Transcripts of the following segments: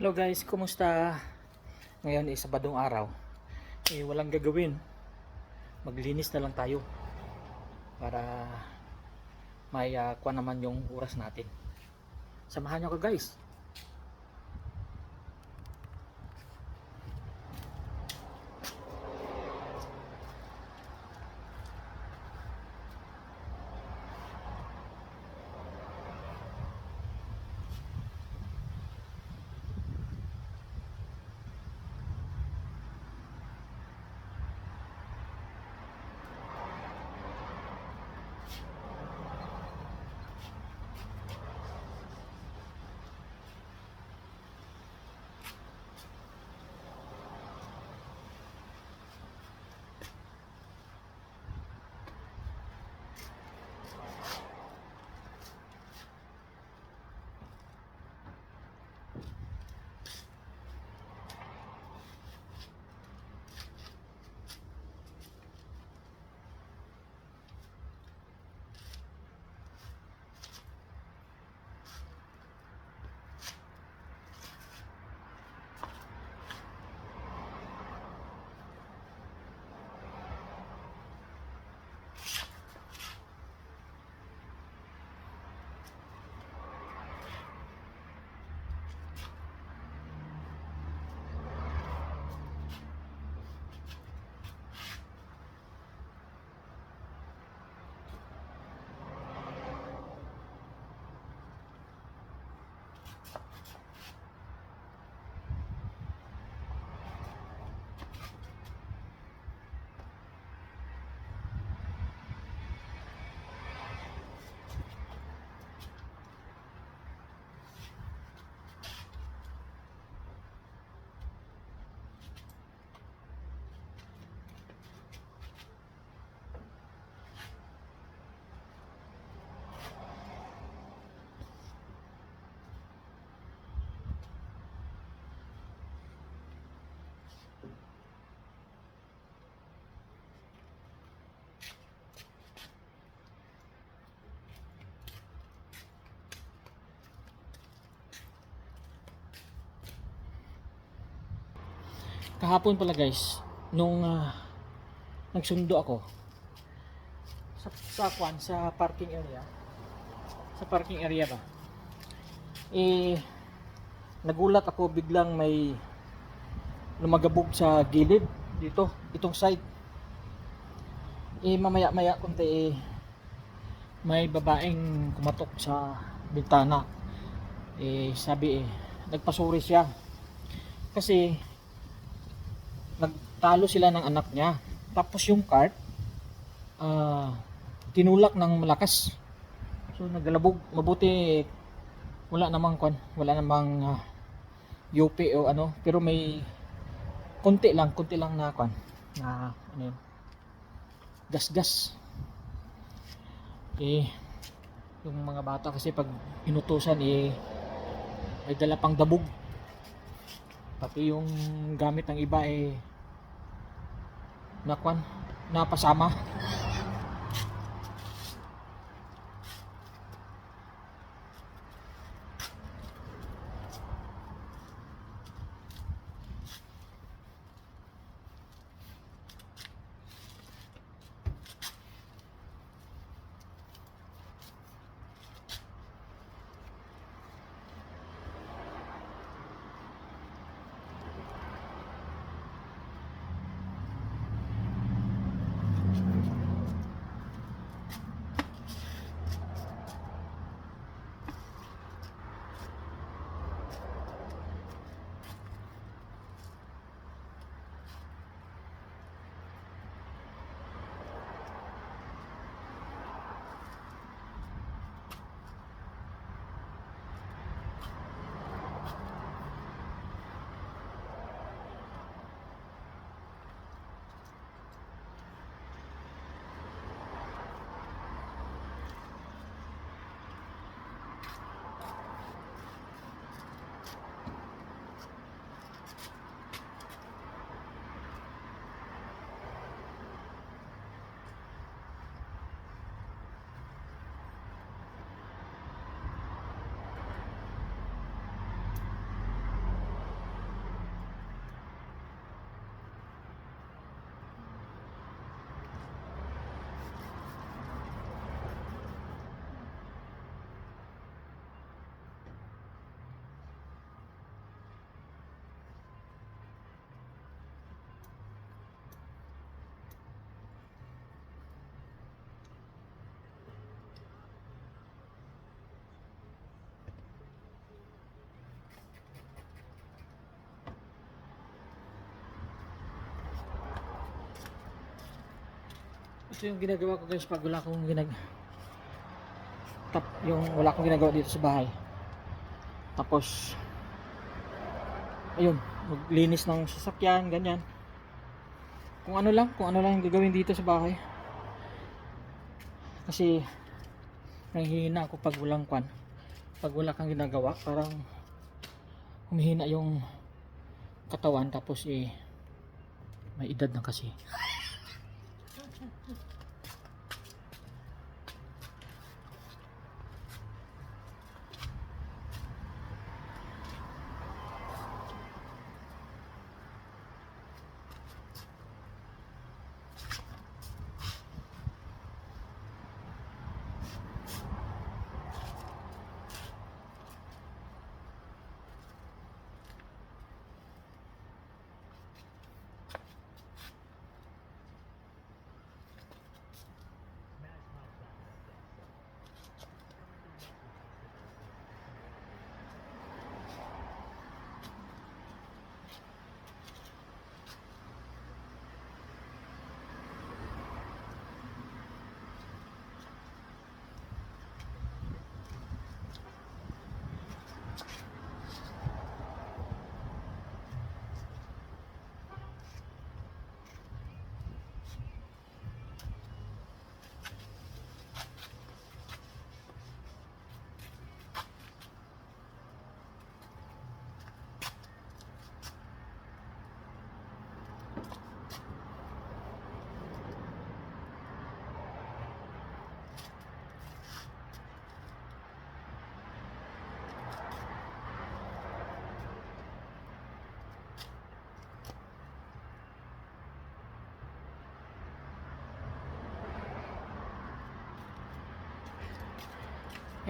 Hello guys, kumusta? Ngayon is Sabadong araw. Eh, walang gagawin. Maglinis na lang tayo. Para may uh, naman yung oras natin. Samahan nyo ko guys. Kahapon pala guys, nung ah, nagsundo ako sa sa kwan, sa parking area. Sa parking area ba? Eh nagulat ako biglang may lumagabog sa gilid dito, itong side. Eh mamaya-maya konti eh may babaeng kumatok sa bintana. Eh sabi eh nagpasuri siya. Kasi nagtalo sila ng anak niya. Tapos yung cart, ah, tinulak ng malakas. So naglalabog. Mabuti wala namang kwan, wala namang uh, UP o ano, pero may konti lang, konti lang na kwan, na ano yun, gas-gas. Eh, yung mga bata kasi pag inutusan eh, ay dala pang dabog. Pati yung gamit ng iba eh, na kwan, napasama. Ito yung ginagawa ko guys pag wala akong ginag tap yung wala akong ginagawa dito sa bahay. Tapos ayun, maglinis ng sasakyan, ganyan. Kung ano lang, kung ano lang yung gagawin dito sa bahay. Kasi nahihina ako pag walang kwan. Pag wala kang ginagawa, parang humihina yung katawan tapos eh may edad na kasi. Ha ha ha.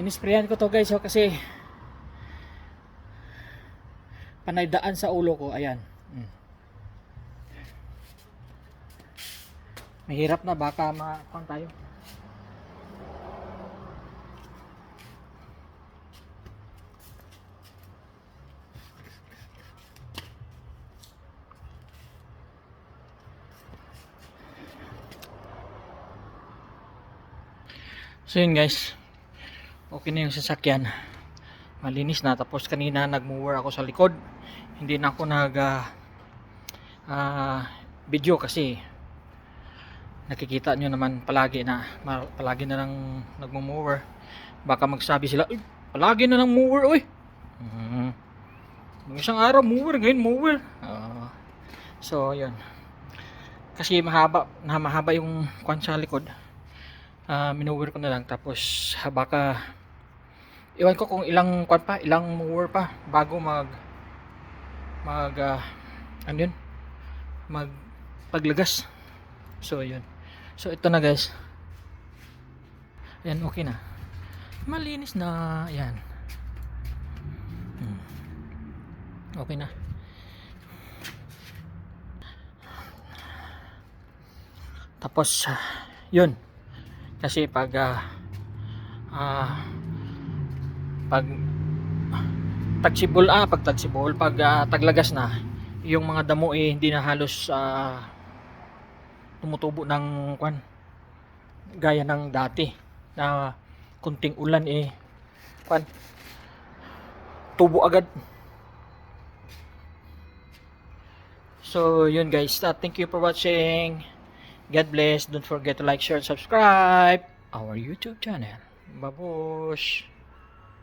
Inisprayan ko to guys oh, kasi panay daan sa ulo ko. Ayan. Mm. Mahirap na baka ma tayo. So yun guys okay na yung sasakyan. Malinis na. Tapos kanina nagmower ako sa likod. Hindi na ako nag uh, uh, video kasi nakikita nyo naman palagi na palagi na lang nagmo-mower baka magsabi sila Uy, palagi na lang mower uy. Mm isang araw mower ngayon mower uh, so yun. Kasi mahaba na mahaba yung kwan sa likod. Uh, minower ko na lang. Tapos baka iwan ko kung ilang kwan pa ilang mower pa bago mag mag uh, ano yun? Mag paglagas. So yun. So ito na guys. Ayan okay na. Malinis na ayan. Hmm. okay na. Tapos ah, yun. Kasi pag ah ah, pag tagsibol ah pag tagsibol pag ah, taglagas na yung mga damo eh hindi na halos ah, tumutubo ng kwan gaya ng dati na kunting ulan eh kwan tubo agad. So yun guys uh, thank you for watching. God bless. Don't forget to like share and subscribe our YouTube channel. Babush